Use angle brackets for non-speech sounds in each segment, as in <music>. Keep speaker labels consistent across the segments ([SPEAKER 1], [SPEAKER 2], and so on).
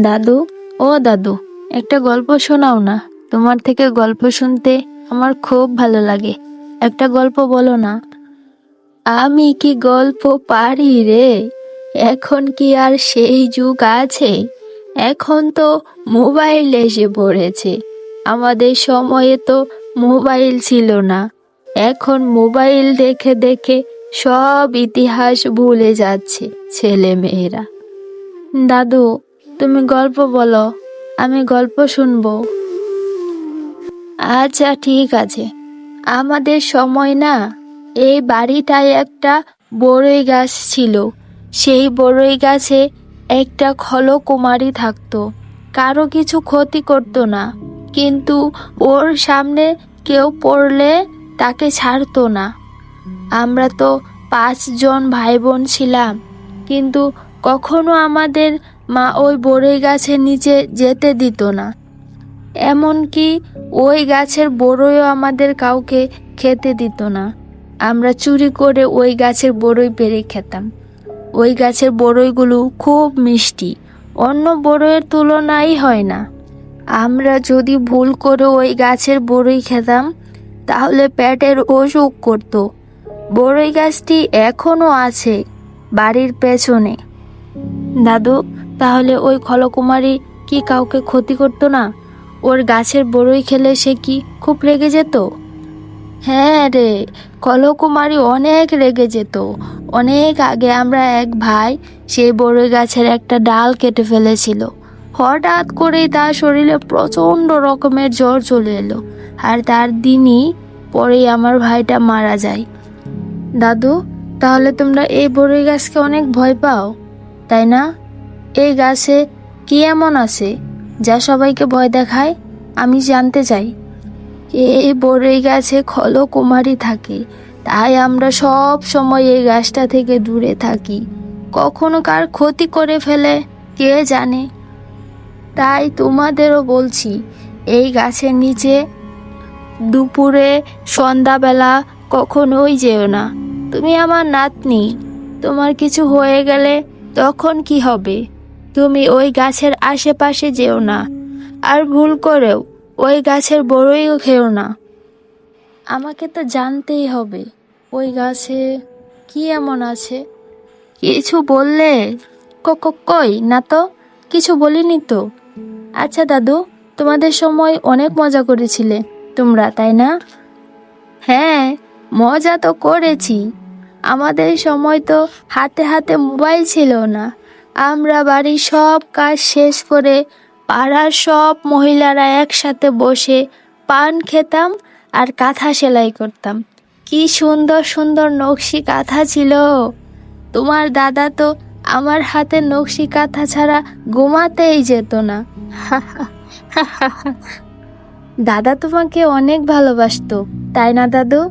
[SPEAKER 1] দাদু, ও দাদু, একটা গল্প শোনাও না। তোমার থেকে গল্প শুনতে আমার খুব ভালো লাগে। একটা গল্প বলো না। আমি কি গল্প পারি রে? এখন কি আর সেই যুগ আছে? এখন তো মোবাইল এসে পড়েছে। আমাদের সময়ে তো মোবাইল ছিল না। এখন মোবাইল দেখে দেখে সব ইতিহাস ভুলে যাচ্ছে ছেলে মেয়েরা দাদু তুমি গল্প বলো, আমি গল্প শুনব। আচ্ছা ঠিক আছে। আমাদের সময় না, এই বাড়িটায় একটা বড়ই গাছ ছিল। সেই বড়ই গাছে একটা খলকুমারী থাকতো। কারও কিছু ক্ষতি করতো না, কিন্তু ওর সামনে কেউ পড়লে তাকে ছাড়তো না। আমরা তো পাঁচজন ভাই বোন ছিলাম, কিন্তু কখনো আমাদের মা ওই বড়ই গাছের নিচে যেতে দিত না। এমনকি ওই গাছের বড়ইও আমাদের কাউকে খেতে দিত না। আমরা চুরি করে ওই গাছের বড়ই পেরে খেতাম। ওই গাছের বড়ইগুলো খুব মিষ্টি, অন্য বড়ইয়ের তুলনাই হয় না। আমরা যদি ভুল করে ওই গাছের বড়ই খেতাম, তাহলে পেটের অসুখ করতো। বড়ই গাছটি এখনও আছে বাড়ির পেছনে। দাদু তাহলে ওই খলকুমারী কি কাউকে ক্ষতি করতো না? ওর গাছের বড়ই খেলে সে কি খুব রেগে যেত? হ্যাঁ রে কলকুমারী অনেক রেগে যেত। অনেক আগে আমরা এক ভাই সেই বড়ই গাছের একটা ডাল কেটে ফেলেছিল। হঠাৎ করেই তার শরীরে প্রচণ্ড রকমের জ্বর চলে এলো আর তার দিনই পরেই আমার ভাইটা মারা যায়। দাদু, তাহলে তোমরা এই বড়ই গাছকে অনেক ভয় পাও, তাই না? এই গাছে কি এমন আছে যা সবাইকে ভয় দেখায়? আমি জানতে চাই। এই বড়ই গাছে খল খলকুমারী থাকে, তাই আমরা সব সময় এই গাছটা থেকে দূরে থাকি। কখনো কার ক্ষতি করে ফেলে, কে জানে? তাই তোমাদেরও বলছি, এই গাছের নিচে দুপুরে, সন্ধ্যাবেলা কখনোই যেও না। তুমি আমার নাতনি, তোমার কিছু হয়ে গেলে তখন কি হবে? তুমি ওই গাছের আশেপাশে যেও না, আর ভুল করেও ওই গাছের বড়ইও খেও না। আমাকে তো জানতেই হবে, ওই গাছে কি এমন আছে। কিছু বললে কই না তো, কিছু বলিনি তো। আচ্ছা দাদু, তোমাদের সময় অনেক মজা করেছিলে, তোমরা, তাই না? হ্যাঁ মজা তো করেছি। আমাদের সময় তো হাতে হাতে মোবাইল ছিল না। আমরা বাড়ির সব কাজ শেষ করে পাড়ার সব মহিলারা একসাথে বসে পান খেতাম আর কাঁথা সেলাই করতাম। কি সুন্দর সুন্দর নকশি কাঁথা ছিল। তোমার দাদা তো আমার হাতে নকশি কাঁথা ছাড়া ঘুমাতেই যেত না। <laughs> দাদা তোমাকে অনেক ভালোবাসতো, তাই না দাদু?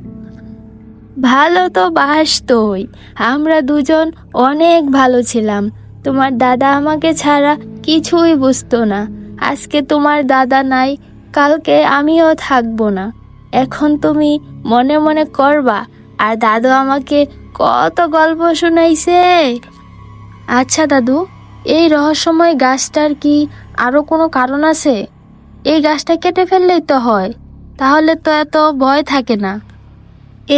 [SPEAKER 1] ভালো তো বাসতোই। আমরা দুজন অনেক ভালো ছিলাম। তোমার দাদা আমাকে ছাড়া কিছুই বুঝতো না। আজকে তোমার দাদা নাই, কালকে আমিও থাকব না। এখন তুমি মনে মনে করবা, আর দাদু আমাকে কত গল্প শোনাইছে। আচ্ছা দাদু, এই রহস্যময় গাছটার কি আরও কোনো কারণ আছে? এই গাছটা কেটে ফেললেই তো হয়, তাহলে তো এত ভয় থাকে না।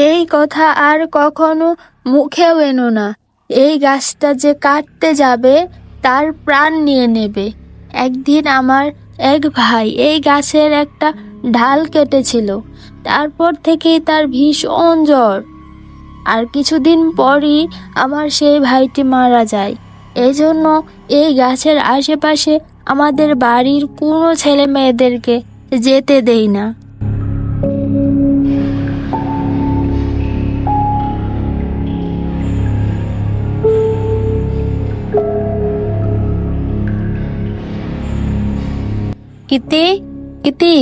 [SPEAKER 1] এই কথা আর কখনো মুখেও এনো না। এই গাছটা যে কাটতে যাবে, তার প্রাণ নিয়ে নেবে। একদিন আমার এক ভাই এই গাছের একটা ঢাল কেটেছিল। তারপর থেকেই তার ভীষণ জ্বর আর কিছুদিন পরই আমার সেই ভাইটি মারা যায়। এজন্য এই গাছের আশেপাশে আমাদের বাড়ির কোনো ছেলে মেয়েদেরকে যেতে দেই না। ইতি ইতি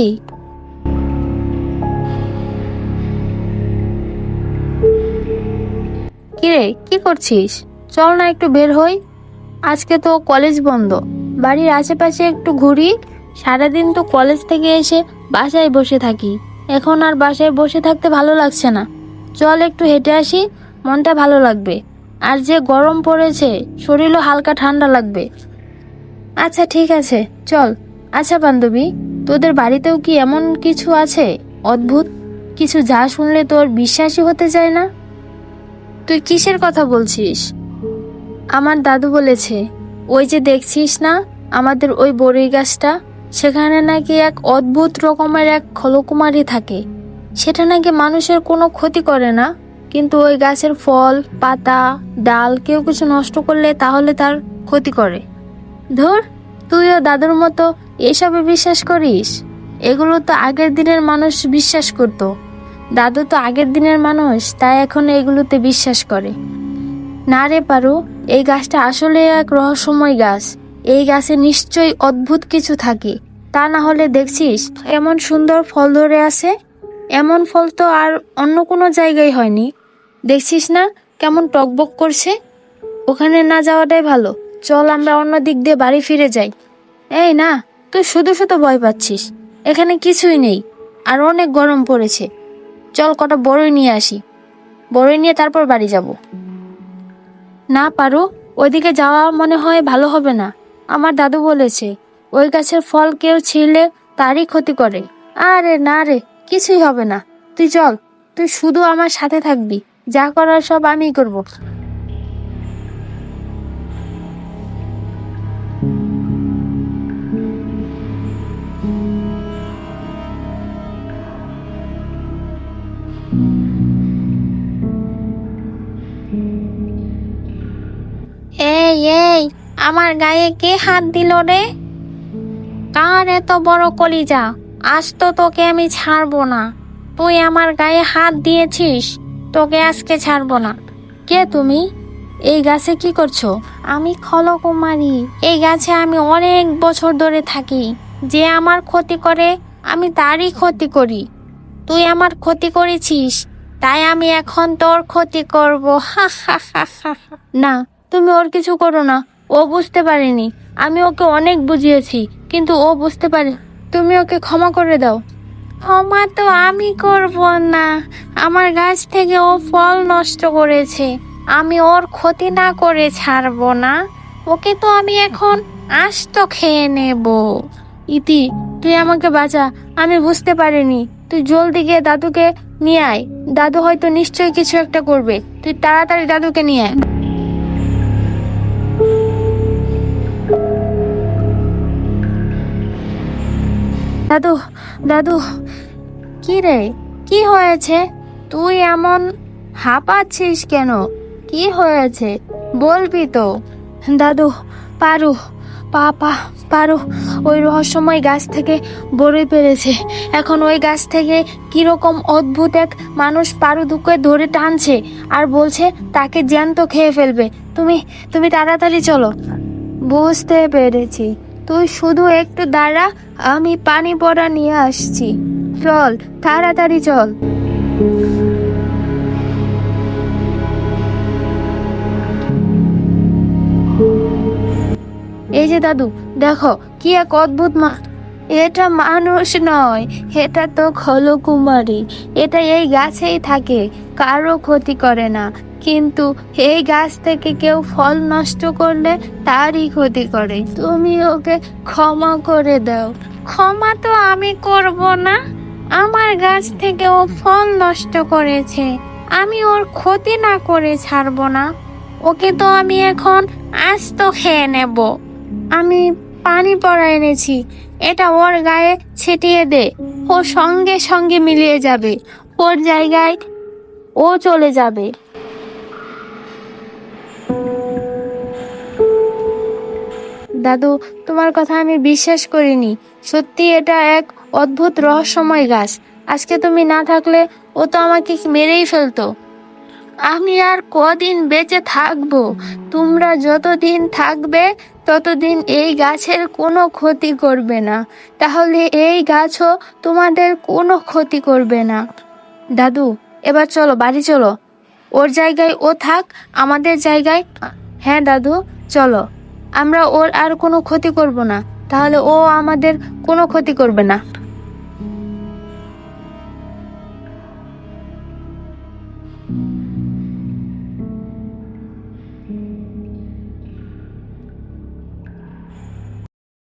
[SPEAKER 1] কিরে, কি করছিস? চল না একটু বের হই। আজকে তো কলেজ বন্ধ। বাড়ির আশেপাশে একটু ঘুরি। সারাদিন তো কলেজ থেকে এসে বাসায় বসে থাকি। এখন আর বাসায় বসে থাকতে ভালো লাগছে না। চল একটু হেঁটে আসি, মনটা ভালো লাগবে। আর যে গরম পড়েছে, শরীরও হালকা ঠান্ডা লাগবে। আচ্ছা ঠিক আছে, চল। আচ্ছা বান্ধবী, তোদের বাড়িতেও কি এমন কিছু আছে? অদ্ভুত। কিছু যা শুনলে তোর বিশ্বাসই হতে চায় না? তুই কিসের কথা বলছিস? আমার দাদু বলেছে, ওই যে দেখছিস না, আমাদের ওই বড়ই গাছটা? সেখানে নাকি এক অদ্ভুত রকমের এক খলকুমারী থাকে। সেটা নাকি মানুষের কোনো ক্ষতি করে না। কিন্তু ওই গাছের ফল, পাতা, ডাল কেউ কিছু নষ্ট করলে তাহলে তার ক্ষতি করে। ধর তুইও দাদুর মতো এসবে বিশ্বাস করিস? এগুলো তো আগের দিনের মানুষ বিশ্বাস করত। দাদু তো আগের দিনের মানুষ, তাই এখন এগুলোতে বিশ্বাস করে। না রে পারু, এই গাছটা আসলে এক রহস্যময় গাছ। এই গাছে নিশ্চয়ই অদ্ভুত কিছু থাকে। তা না হলে দেখছিস, এমন সুন্দর ফল ধরে আছে? এমন ফল তো আর অন্য কোনো জায়গায় হয়নি। দেখছিস না, কেমন টকবক করছে? ওখানে না যাওয়াটাই ভালো। চল আমরা অন্য দিক দিয়ে বাড়ি ফিরে যাই। এই না, তুই শুধু শুধু ভয় পাচ্ছিস। এখানে কিছুই নেই, আর অনেক গরম পড়েছে। চল কটা বড়ই নিয়ে আসি। বড়ই নিয়ে তারপর বাড়ি যাব। না পারো, ওইদিকে যাওয়া মনে হয় ভালো হবে না। আমার দাদু বলেছে, ওই গাছের ফল কেউ ছিঁড়লে তারই ক্ষতি করে। আরে না রে, কিছুই হবে না। তুই চল, তুই শুধু আমার সাথে থাকবি। যা করার সব আমিই করব। এই এই আমার গায়ে কে হাত দিল রে? কার এত বড় কলিজা? আজ তো তোকে আমি ছাড়বো না। তুই আমার গায়ে হাত দিয়েছিস তোকে আজকে ছাড়বো না। কে তুমি? এই গাছে কি করছ? আমি খলকুমারী। এই গাছে আমি অনেক বছর ধরে থাকি। যে আমার ক্ষতি করে, আমি তারই ক্ষতি করি। তুই আমার ক্ষতি করেছিস, তাই আমি এখন তোর ক্ষতি করব। না, তুমি ওর কিছু করো না। ও বুঝতে পারেনি। আমি ওকে অনেক বুঝিয়েছি, কিন্তু ও বুঝতে পারে, তুমি ওকে ক্ষমা করে দাও। ক্ষমা তো আমি করব না। আমার গাছ থেকে ও ফল নষ্ট করেছে। আমি ওর ক্ষতি না করে ছাড়বো না। ওকে তো আমি এখন আস্ত খেয়ে নেব। ইতি, তুই আমাকে বাঁচা, আমি বুঝতে পারিনি। তুই জলদি গিয়ে দাদুকে নিয়ে আয়। দাদু হয়তো নিশ্চয়ই কিছু একটা করবে। তুই তাড়াতাড়ি দাদুকে নিয়ে আয়। দাদু দাদু, কি রে? কি হয়েছে? তুই এমন হাঁপাচ্ছিস কেন? কি হয়েছে? বলবি তো। দাদু, পারু পা পা পারু। ওই রহস্যময় গাছ থেকে বড়ই পেরেছে। এখন ওই গাছ থেকে কীরকম অদ্ভুত এক মানুষ পারু দুকে ধরে টানছে আর বলছে, তাকে জ্যান্ত খেয়ে ফেলবে। তুমি তুমি তাড়াতাড়ি চলো। বুঝতে পেরেছি। তুই শুধু একটু দাঁড়া, আমি পানি পড়া নিয়ে আসছি। চল, তাড়াতাড়ি চল। এই যে দাদু, দেখো, কি এক অদ্ভুত মা এটা মানুষ নয়, এটা তো খলকুমারী। এটা এই গাছেই থাকে, কারও ক্ষতি করে না। কিন্তু এই গাছ থেকে কেউ ফল নষ্ট করলে তারই ক্ষতি করে। তুমি ওকে ক্ষমা করে দাও। ক্ষমা তো আমি করব না। আমার গাছ থেকে ও ফল নষ্ট করেছে। আমি ওর ক্ষতি না করে ছাড়বো না। ওকে তো আমি এখন আস্ত খেয়ে নেব। আমি পানি পড়া এনেছি। এটা ওর গায়ে ছিটিয়ে দে। ও সঙ্গে সঙ্গে মিলিয়ে যাবে। ওর জায়গায় ও চলে যাবে। দাদু, তোমার কথা আমি বিশ্বাস করিনি। সত্যি এটা এক অদ্ভুত রহস্যময় গাছ। আজকে তুমি না থাকলে ও তো আমাকে মেরেই ফেলতো। আমি আর কদিন বেঁচে থাকব? তোমরা যতদিন থাকবে, ততদিন এই গাছের কোনো ক্ষতি করবে না। তাহলে এই গাছও তোমাদের কোনো ক্ষতি করবে না। দাদু, এবার চলো, বাড়ি চলো। ওর জায়গায় ও থাক, আমাদের জায়গায় হ্যাঁ দাদু, চলো। আমরা ওর আর কোনো ক্ষতি করব না। তাহলে ও আমাদের কোনো ক্ষতি করবে না।